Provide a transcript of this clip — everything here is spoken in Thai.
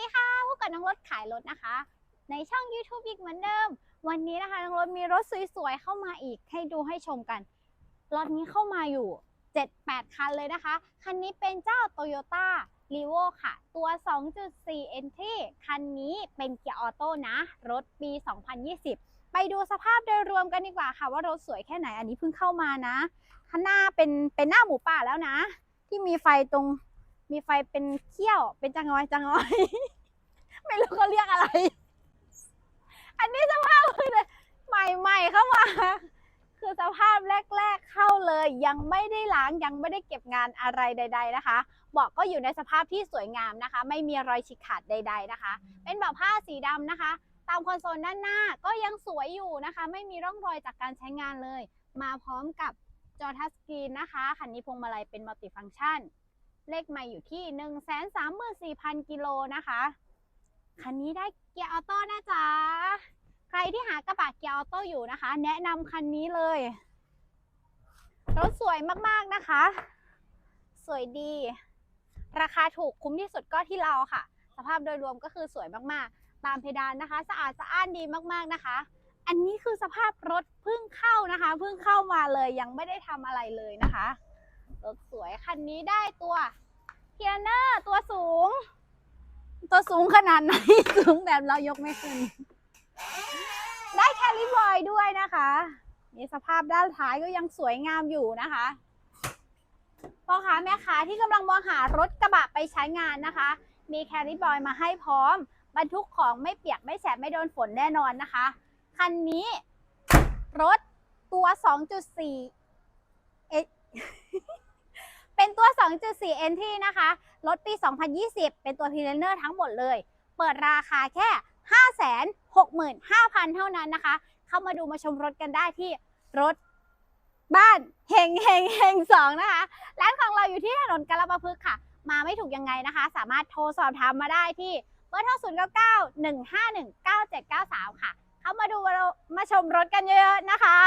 ดีค่ะพบกับน้องรถขายรถนะคะ ในช่อง YouTube อีกเหมือนเดิม วันนี้นะคะน้องรถมีรถสวยๆเข้ามาอีกให้ดูให้ชมกันรถนี้เข้ามาอยู่ 7-8 คันเลยนะคะ คันนี้เป็นเจ้า Toyota r e v o ค่ะ ตัว 2.4 Entry คันนี้เป็นเกียร์ออโต้นะ รถปี 2020 ไปดูสภาพโดยรวมกันดีกว่าค่ะ ว่ารถสวยแค่ไหนอันนี้เพิ่งเข้ามานะข้างหน้าเป็นเป็นหน้าหมูป่าแล้วนะ ที่มีไฟตรง มีไฟเป็นเขี้ยว เป็นจังอยจังอย ไม่รู้เขาเรียกอะไร อันนี้สภาพคือใหม่ๆเข้ามาคือสภาพแรก ๆเข้าเลย ยังไม่ได้ล้างยังไม่ได้เก็บงานอะไรใด ๆนะคะเบาะก็อยู่ในสภาพที่สวยงามนะคะ ไม่มีรอยฉีกขาดใด ๆนะคะ เป็นแบบผ้าสีดำนะคะ ตามคอนโซลด้านหน้าก็ยังสวยอยู่นะคะ ไม่มีร่องรอยจากการใช้งานเลย มาพร้อมกับจอทัชสกรีนนะคะคันนี้พวงมาลัยเป็นมัลติฟังก์ชัน เลขไม่อยู่ที่ 1 3 4 0 0 0 กิโลนะคะ คันนี้ได้เกียร์ออโต้นะจ๊ะ ใครที่หากระบะเกียร์ออโต้อยู่นะคะ แนะนำคันนี้เลย รถสวยมากๆนะคะ สวยดี ราคาถูกคุ้มที่สุดก็ที่เราค่ะ สภาพโดยรวมก็คือสวยมากๆ ตามเพดานนะคะ สะอาดสะอ้านดีมากๆนะคะ อันนี้คือสภาพรถเพิ่งเข้านะคะ เพิ่งเข้ามาเลยยังไม่ได้ทำอะไรเลยนะคะ ถสวยคันนี้ได้ตัวเทียเนอร์ตัวสูง ตัวสูงขนาดไหน สูงแบบเรายกไม่ขึ้น ได้แคลิบอยด้วยนะคะนี่สภาพด้านท้ายก็ยังสวยงามอยู่นะคะพ่อค้าแม่ค้าที่กำลังมองหารถกระบะไปใช้งานนะคะ มีแคลิบอยมาให้พร้อม บรรทุกของไม่เปียกไม่แฉะไม่โดนฝนแน่นอนนะคะ คันนี้รถตัว 2.4เอ เป็นตัว 2.4 NT นะคะ รถปี 2020 เป็นตัว p ีเลเนอร์ทั้งหมดเลย เปิดราคาแค่ 565,000 เท่านั้นนะคะ เข้ามาดูมาชมรถกันได้ที่รถบ้านเฮงเฮงเฮงสองนะคะ ร้านของเราอยู่ที่ถนนกาลปะพึกษ์ค่ะ มาไม่ถูกยังไงนะคะ สามารถโทรสอบถามมาได้ที่เบอร์โทร0 9 9 1 5 1 9 7 9 3ค่ะ เข้ามาดูมามาชมรถกันเยอะๆนะคะ